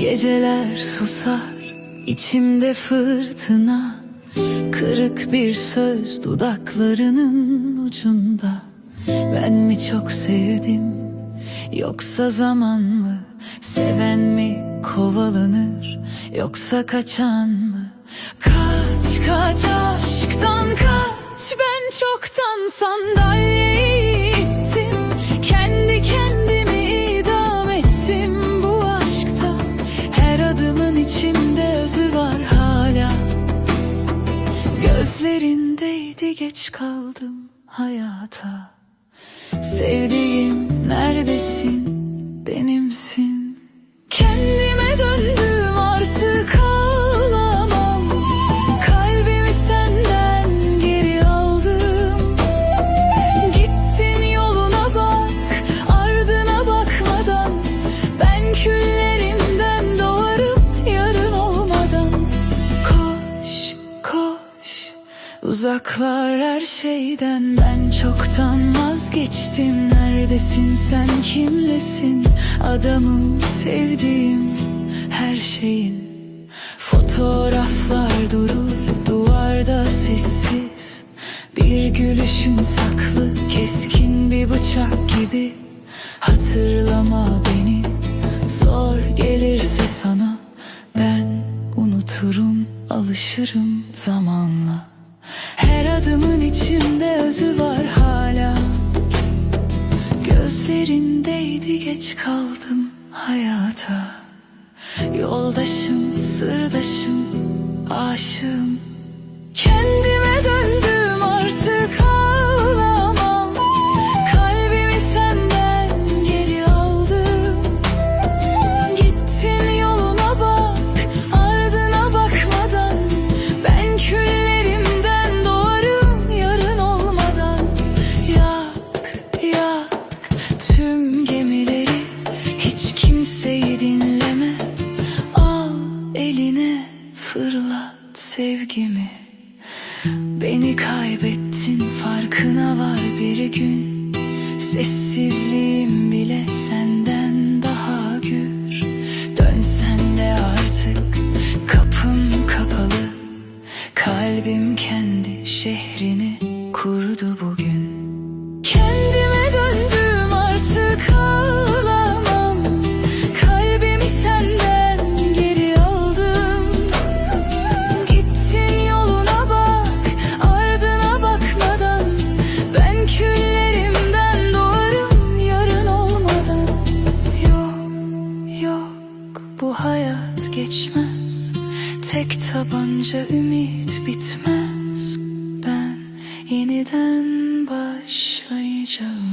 Geceler susar içimde fırtına Kırık bir söz dudaklarının ucunda. Ben mi çok sevdim yoksa zaman mı? Seven mi kovalanır yoksa kaçan mı? Kaç kaç aşktan kaç ben çoktan sandalyeyi içimde özü var hala. Gözlerindeydi geç kaldım hayata. Sevdiğim neredesin? Benimsin uzaklar her şeyden Ben çoktan vazgeçtim. Neredesin sen kimlesin? Adamım sevdiğim her şeyin. Fotoğraflar durur duvarda sessiz. Bir gülüşün saklı keskin bir bıçak gibi. Hatırlama beni zor gelirse sana. Ben unuturum alışırım zamanla geç kaldım hayata. Yoldaşım, sırdaşım, aşığım. Kendime sevgimi Beni kaybettin farkına var bir gün. Sessizliğim bile senden daha gür. Dönsen de artık kapım kapalı. Kalbim kendi şehrini kurdu bugün Tek tabanca ümit bitmez. Ben yeniden başlayacağım